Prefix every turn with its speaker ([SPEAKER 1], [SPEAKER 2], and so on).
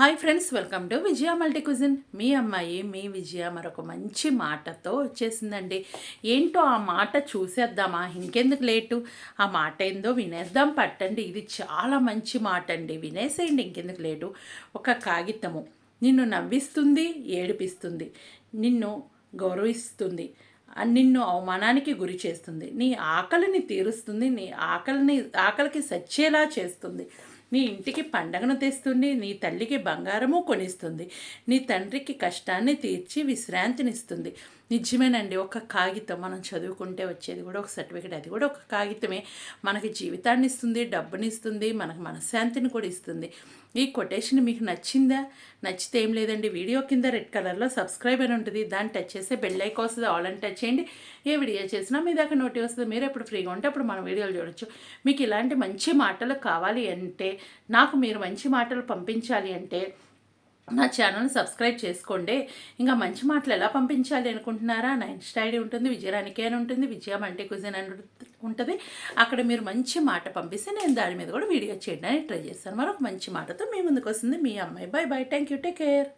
[SPEAKER 1] Hi friends welcome to Vijaya multi cuisine మీ అమ్మాయి మీ విజయ మరొక మంచి మాటతో వచ్చేసిందండి. ఏంటో ఆ మాట చూసేద్దామా? ఇంకెందుకు లేటు? ఆ మాట ఏందో వినేద్దాం పట్టండి. ఇది చాలా మంచి మాట అండి వినేసేయండి ఇంకెందుకు లేటు? ఒక కాగితము. నిన్ను నవ్విస్తుంది ఏడిపిస్తుంది. నిన్ను గౌరవిస్తుంది. నిన్ను అవమానానికి గురి చేస్తుంది. నీ ఆకలిని తీరుస్తుంది. నీ ఆకలిని ఆకలికి సచ్చేలా చేస్తుంది. నీ ఇంటికి పండగను తెస్తుంది నీ తల్లికి బంగారము కొనిస్తుంది నీ తండ్రికి కష్టాన్ని తీర్చి విశ్రాంతినిస్తుంది. నిజమేనండి ఒక కాగితం మనం చదువుకుంటే వచ్చేది కూడా ఒక సర్టిఫికేట్ అది కూడా ఒక కాగితమే. మనకి జీవితాన్ని ఇస్తుంది డబ్బుని ఇస్తుంది మనకు మనశ్శాంతిని కూడా ఇస్తుంది. ఈ కొటేషన్ మీకు నచ్చిందా? నచ్చితే ఏం లేదండి వీడియో కింద రెడ్ కలర్లో సబ్స్క్రైబ్ అని ఉంటుంది. దాన్ని టచ్ చేస్తే బెల్ ఐకాన్ వస్తుంది ఆల్ అని టచ్ చేయండి. ఏ వీడియో చేసినా మీ దాకా నోటి వస్తుంది. మీరు ఎప్పుడు ఫ్రీగా ఉంటే అప్పుడు మన వీడియోలు చూడొచ్చు. మీకు ఇలాంటి మంచి మాటలు కావాలి అంటే నాకు మీరు మంచి మాటలు పంపించాలి అంటే నా ఛానల్ని సబ్స్క్రైబ్ చేసుకోండి. ఇంకా మంచి మాటలు ఎలా పంపించాలి అనుకుంటున్నారా? నా ఇన్స్టా ఐడి ఉంటుంది విజయరానికే అని ఉంటుంది విజయ మంటే కుజిన్ అని ఉంటుంది. అక్కడ మీరు మంచి మాట పంపిస్తే నేను దాని మీద కూడా వీడియో చేయడానికి ట్రై చేస్తాను. మరొక మంచి మాటతో మీ ముందుకు వస్తుంది మీ అమ్మాయి. Bye bye thank you take care